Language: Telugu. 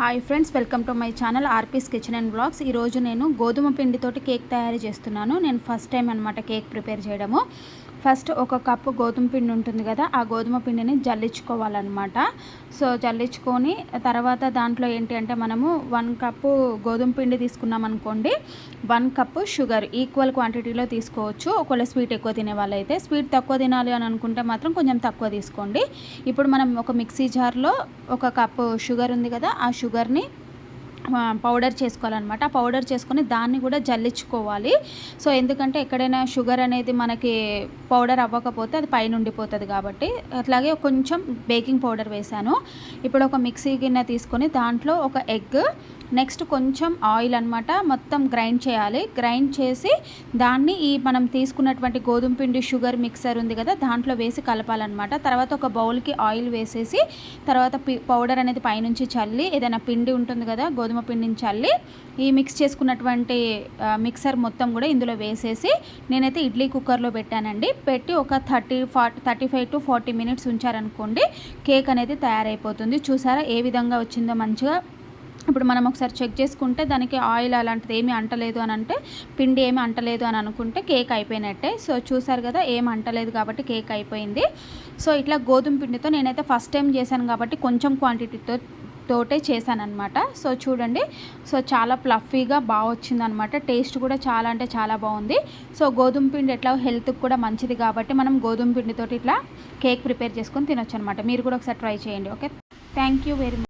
Hi friends welcome to my channel RP's kitchen and blogs ఈరోజు నేను గోధుమ పిండితోటి కేక్ తయారు చేస్తున్నాను. నేను ఫస్ట్ టైం అనమాట కేక్ ప్రిపేర్ చేయడము. ఫస్ట్ ఒక కప్పు గోధుమ పిండి ఉంటుంది కదా ఆ గోధుమ పిండిని జల్లించుకోవాలన్నమాట. సో జల్లించుకొని తర్వాత దాంట్లో ఏంటి అంటే మనము వన్ కప్పు గోధుమ పిండి తీసుకున్నాం అనుకోండి వన్ కప్పు షుగర్ ఈక్వల్ క్వాంటిటీలో తీసుకోవచ్చు. ఒకవేళ స్వీట్ ఎక్కువ తినే వాళ్ళైతే స్వీట్ తక్కువ తినాలి అని అనుకుంటే మాత్రం కొంచెం తక్కువ తీసుకోండి. ఇప్పుడు మనం ఒక మిక్సీ జార్లో ఒక కప్పు షుగర్ ఉంది కదా ఆ షుగర్ని పౌడర్ చేసుకోవాలన్నమాట. పౌడర్ చేసుకొని దాన్ని కూడా జల్లించుకోవాలి. సో ఎందుకంటే ఎక్కడైనా షుగర్ అనేది మనకి పౌడర్ అవ్వకపోతే అది పైన ఉండిపోతుంది కాబట్టి. అట్లాగే కొంచెం బేకింగ్ పౌడర్ వేశాను. ఇప్పుడు ఒక మిక్సీ గిన్నె తీసుకొని దాంట్లో ఒక ఎగ్ నెక్స్ట్ కొంచెం ఆయిల్ అనమాట మొత్తం గ్రైండ్ చేయాలి. గ్రైండ్ చేసి దాన్ని ఈ మనం తీసుకున్నటువంటి గోధుమ పిండి షుగర్ మిక్సర్ ఉంది కదా దాంట్లో వేసి కలపాలన్నమాట. తర్వాత ఒక బౌల్కి ఆయిల్ వేసేసి తర్వాత పౌడర్ అనేది పైనుంచి చల్లి ఏదైనా పిండి ఉంటుంది కదా గోధుమ పిండిని చల్లి ఈ మిక్స్ చేసుకున్నటువంటి మిక్సర్ మొత్తం కూడా ఇందులో వేసేసి నేనైతే ఇడ్లీ కుక్కర్లో పెట్టానండి. పెట్టి ఒక thirty forty thirty five to forty minutes ఉంచారనుకోండి cake అనేది తయారైపోతుంది. చూసారా ఏ విధంగా వచ్చిందో మంచిగా ఇప్పుడు మనం ఒకసారి చెక్ చేసుకుంటే దానికి ఆయిల్ అలాంటిది ఏమీ అంటలేదు అని అంటే పిండి ఏమి అంటలేదు అని అనుకుంటే కేక్ అయిపోయినట్టే. సో చూసారు కదా ఏం అంటలేదు కాబట్టి కేక్ అయిపోయింది. సో ఇట్లా గోధుమ పిండితో నేనైతే ఫస్ట్ టైం చేశాను కాబట్టి కొంచెం క్వాంటిటీతో తోటే చేశానమాట సో చూడండి. సో చాలా ప్లఫీగా బాగా వచ్చిందనమాట టేస్ట్ కూడా చాలా అంటే చాలా బాగుంది. సో గోధుమ పిండి ఎట్లా హెల్త్కి కూడా మంచిది కాబట్టి మనం గోధుమ పిండితోటి ఇట్లా కేక్ ప్రిపేర్ చేసుకొని తినొచ్చు అనమాట మీరు కూడా ఒకసారి ట్రై చేయండి okay? Thank you very much